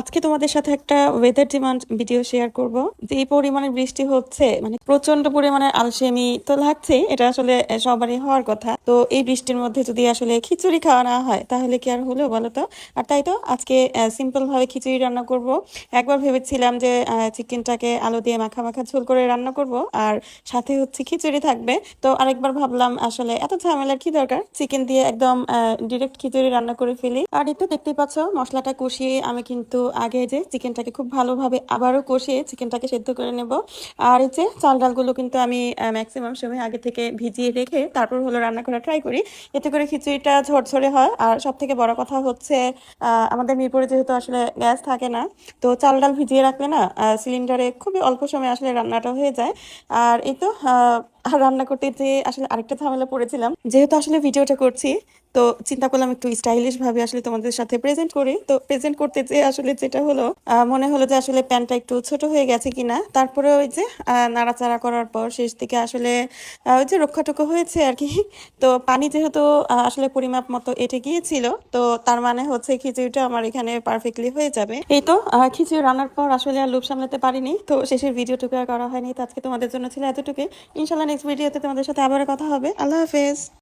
আজকে তোমাদের সাথে একটা ওয়েদার ডিমান্ড ভিডিও শেয়ার করব। যে পরিমাণে বৃষ্টি হচ্ছে মানে প্রচণ্ড পরিমাণে আলসেমি তো লাগছে এটা আসলে সবারই হওয়ার কথা। তো এই বৃষ্টির মধ্যে যদি আসলে খিচুড়ি খাওয়া না হয়, তাহলে কি আর হলো বলো তো আর তাই তো আজকে সিম্পল ভাবে খিচুড়ি রান্না করব। একবার ভেবেছিলাম যে চিকেনটাকে আলু দিয়ে মাখা মাখা ঝোল করে রান্না করব, আর সাথে হচ্ছে খিচুড়ি থাকবে। তো আরেকবার ভাবলাম আসলে এত ঝামেলার কি দরকার? চিকেন দিয়ে একদম ডিরেক্ট খিচুড়ি রান্না করে ফেলি। আর তো দেখতেই পাচ্ছ, মশলাটা কষিয়ে আমি কিন্তু আগে যে চিকেনটাকে খুব ভালোভাবে আবারও কষিয়ে চিকেনটাকে সেদ্ধ করে নেব। আর এই যে চাল ডালগুলো কিন্তু আমি ম্যাক্সিমাম সময় আগে থেকে ভিজিয়ে রেখে তারপর হলো রান্না করা ট্রাই করি। এতে করে খিচুড়িটা ঝরঝরে হয়। আর সব থেকে বড় কথা হচ্ছে আমাদের মিরপুরে যেহেতু আসলে গ্যাস থাকে না, তো চাল ডাল ভিজিয়ে রাখলে না সিলিন্ডারে খুবই অল্প সময় আসলে রান্নাটা হয়ে যায়। আর এই তো রান্না করতে যে আসলে আরেকটা ঝামেলা পড়েছিলাম। যেহেতু আসলে ভিডিওটা করছি তো চিন্তা করলাম একটু স্টাইলিশ ভাবে আসলে তোমাদের সাথে প্রেজেন্ট করি। তো প্রেজেন্ট করতে যে আসলে যেটা হলো মনে হলো যে আসলে প্যান্টটা একটু ছোট হয়ে গেছে কিনা। তারপরে ওই যে নাড়াচাড়া করার পর শেষ দিকে আসলে ওই যে রক্ষাটুকু হয়েছে আর কি। তো পানি যেহেতু আসলে পরিমাপ মতো এটে গিয়েছিল, তো তার মানে হচ্ছে খিচুড়িটা আমার এখানে পারফেক্টলি হয়ে যাবে। এই তো খিচুড়ি রান্নার পর আসলে আর লোভ সামলাতে পারিনি। তো শেষের ভিডিওটুকু আর করা হয়নি। তো আজকে তোমাদের জন্য ছিল এতটুকু ইনশাল্লাহ নেক্সট ভিডিওতে তোমাদের সাথে আবার কথা হবে। আল্লাহ হাফেজ।